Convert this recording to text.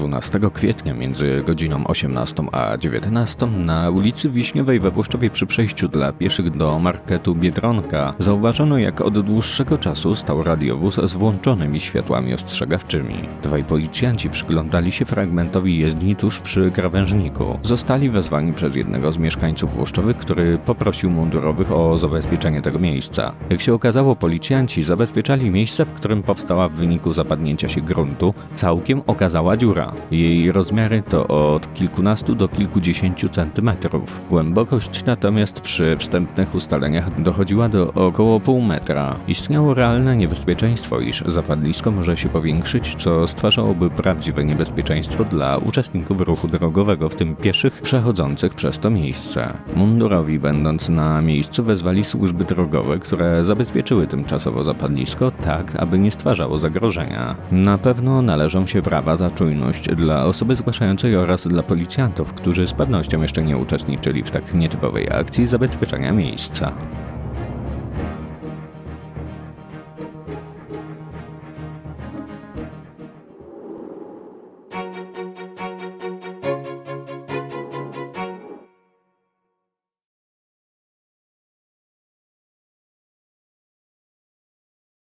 12 kwietnia między godziną 18 a 19 na ulicy Wiśniowej we Włoszczowie przy przejściu dla pieszych do marketu Biedronka zauważono jak od dłuższego czasu stał radiowóz z włączonymi światłami ostrzegawczymi. Dwaj policjanci przyglądali się fragmentowi jezdni tuż przy krawężniku. Zostali wezwani przez jednego z mieszkańców Włoszczowych, który poprosił mundurowych o zabezpieczenie tego miejsca. Jak się okazało, policjanci zabezpieczali miejsce, w którym powstała w wyniku zapadnięcia się gruntu całkiem okazała dziura. Jej rozmiary to od kilkunastu do kilkudziesięciu centymetrów. Głębokość natomiast przy wstępnych ustaleniach dochodziła do około pół metra. Istniało realne niebezpieczeństwo, iż zapadlisko może się powiększyć, co stwarzałoby prawdziwe niebezpieczeństwo dla uczestników ruchu drogowego, w tym pieszych przechodzących przez to miejsce. Mundurowi, będąc na miejscu, wezwali służby drogowe, które zabezpieczyły tymczasowo zapadlisko tak, aby nie stwarzało zagrożenia. Na pewno należą się prawa za czujność dla osoby zgłaszającej oraz dla policjantów, którzy z pewnością jeszcze nie uczestniczyli w tak nietypowej akcji zabezpieczenia miejsca.